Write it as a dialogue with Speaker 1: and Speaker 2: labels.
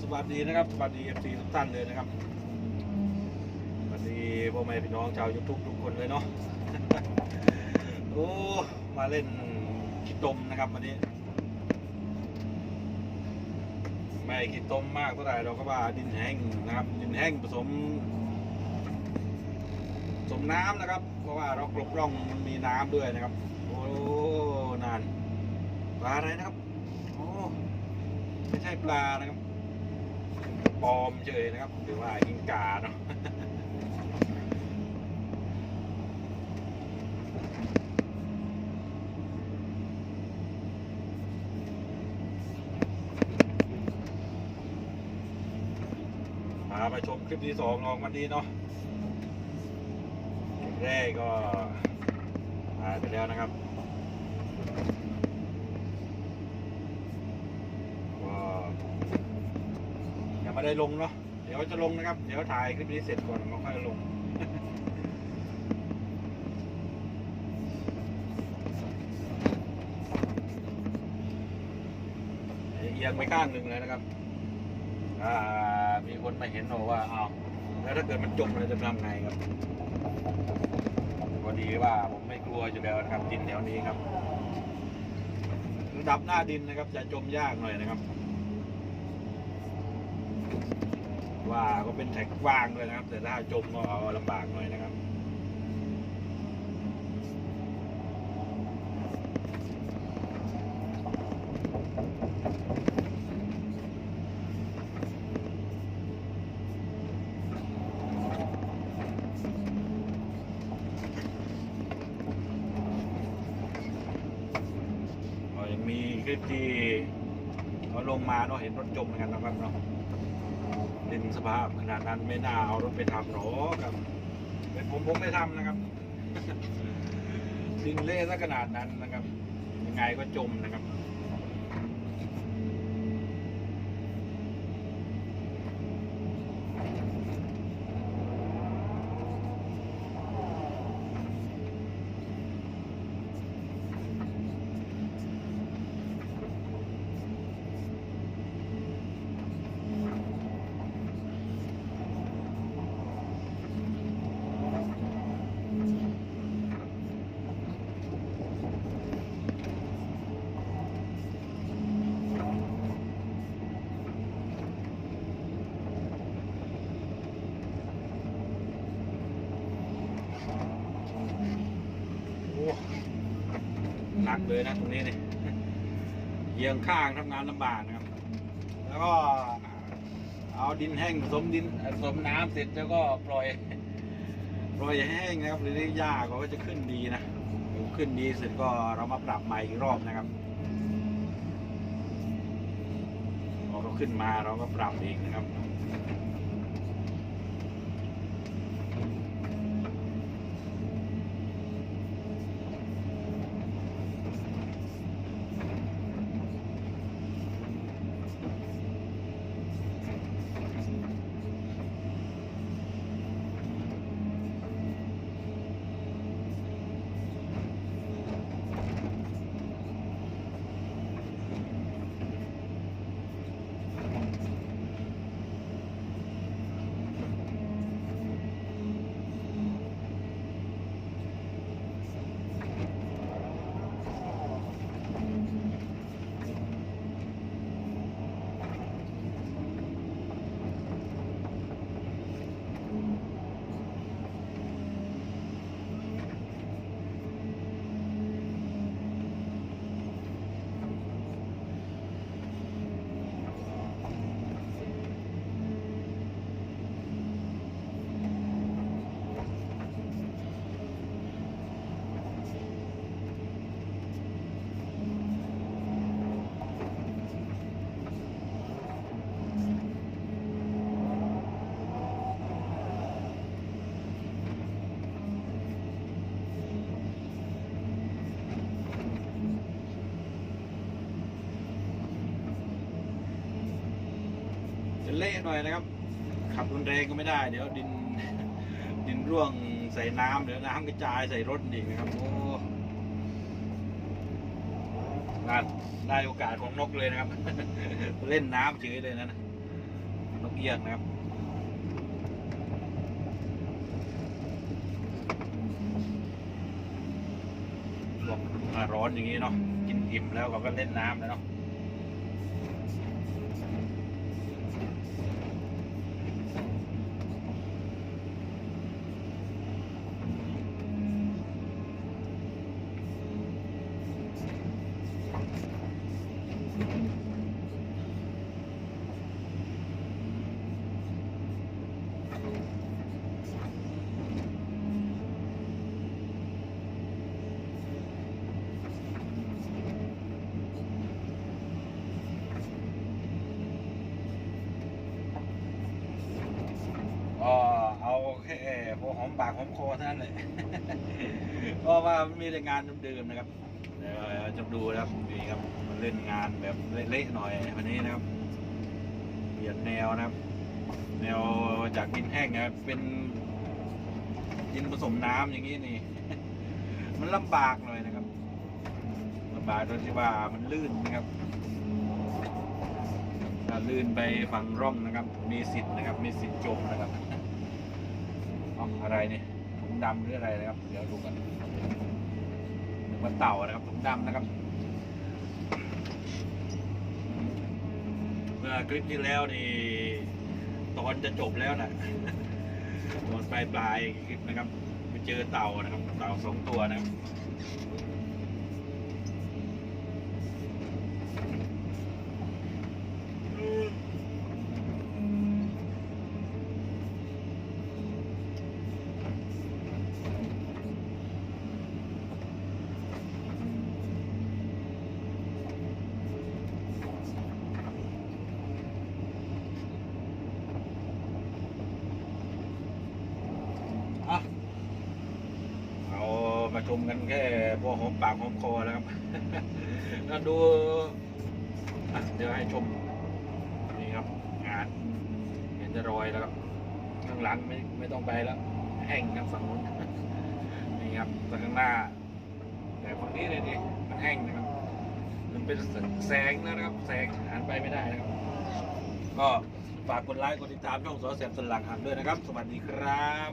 Speaker 1: สวัสดีนะครับสวัสดีเอฟซีทุกท่านเลยนะครับสวัสดีพ่อแม่พี่น้องชาวยูทูบทุกคนเลยเนาะโอ้มาเล่นขี้ตมนะครับวันนี้ไม่ขี้ตมมากเท่าไหร่เราก็ว่าดินแห้งนะครับดินแห้งผสมผสมน้ำนะครับ เพราะว่าเรากลบร่องมันมีน้ำด้วยนะครับ โอ้นานปลาอะไรนะครับโอ้ไม่ใช่ปลานะครับ ปลอมเฉยนะครับ หรือว่าอิงกาเนาะพาไปชมคลิปที่สองของวันนี้เนาะคลิปแรกก็ถ่ายไปแล้วนะครับก็ยัง ไม่ได้ลงเนาะเดี๋ยวจะลงนะครับ เดี๋ยวถ่ายคลิปนี้เสร็จก่อนก็ค่อยลงเอียงไปข้างหนึ่งเลยนะครับ อ่า มีคนมาเห็นบอกว่าเอาวแล้วถ้าเกิดมันจมเราจะทำไงครับพอดีว่าผมไม่กลัวอยู่แล้วนะครับดินแถวนี้ครับระดับหน้าดินนะครับ จะจมยากหน่อยนะครับ ว่าก็เป็นแท็กกว้างเลยนะครับ แต่ถ้าจมก็เอาลำบากหน่อยนะครับมีคลิปที่เขาลงมาเนาะเห็นรถจมเหมือนกันนะครับเนาะ ดินสภาพขนาดนั้นไม่น่าเอารถไปทำหรอกครับเป็นผมผมไม่ทำนะครับดินเละซะขนาดนั้นนะครับ ยังไงก็จมนะครับ หนักเลยนะตรงนี้เนี่ยเยียงข้างทำงานลำบากนะครับ แล้วก็เอาดินแห้งผสมดินผสมน้ำเสร็จแล้วก็ปล่อยปล่อยให้แห้งนะครับหรือหญ้าเขาก็จะขึ้นดีนะขึ้นดีเสร็จก็เรามาปรับใหม่อีกรอบนะครับพอเขาขึ้นมาเราก็ปรับอีกนะครับ จะเละหน่อยนะครับ ขับรุนแรงก็ไม่ได้ เดี๋ยวดินดินร่วงใส่น้ำเดี๋ยวน้ำกระจายใส่รถอีกนะครับโอ้นั่นได้โอกาสของนกเลยนะครับ เล่นน้ำเฉยเลยนะนะเอียงนะครับร้อนอย่างนี้เนาะกินอิ่มแล้วก็เล่นน้ำแล้วเนาะ ก็เอาแค่พอ หอมปากหอมคอเท่านั้นเลยเพราะว่ามีแต่งานเดิมๆนะครับเดี๋ยวจะดูนะครับนี่ครับมาเล่นงานแบบเละๆหน่อยวันนี้นะครับ เปลี่ยนแนวนะครับ แนวจากดินแห้งนะครับเป็นดินผสมน้ำอย่างนี้นี่ มันลำบากหน่อยนะครับลำบากตรงที่ว่ามันลื่นนะครับถ้าลื่นไปฝั่งร่องนะครับ มีสิทธิ์นะครับ มีสิทธิ์จมนะครับ อ๋อะไรเนี่ยถุงดำหรืออะไรนะครับ เดี๋ยวดูกันหนึกว่าเต่านะครับถุงดำนะครับ เมื่อคลิปที่แล้วนี่ตอนจะจบแล้วนะตอนปลายปลายคลิปนะครับไปเจอเต่านะครับ เต่าสองตัวนะครับ ชมกันแค่พอหอมปากหอมคอแล้วครับแล้วดูเดี๋ยวให้ชมนี่ครับงานเห็นจะรอยแล้วครับข้างหลังไม่ไม่ต้องไปแล้วแห้งครับฝั่งนู้นนี่ครับแต่ข้างหน้า แต่ฝั่งนี้เลยนี่มันแห้งนะครับ มันเป็นแสงนะครับ แสงหันไปไม่ได้นะครับ ก็ฝากกดไลค์กดติดตามช่องสอแสบสลักหักด้วยนะครับ สวัสดีครับ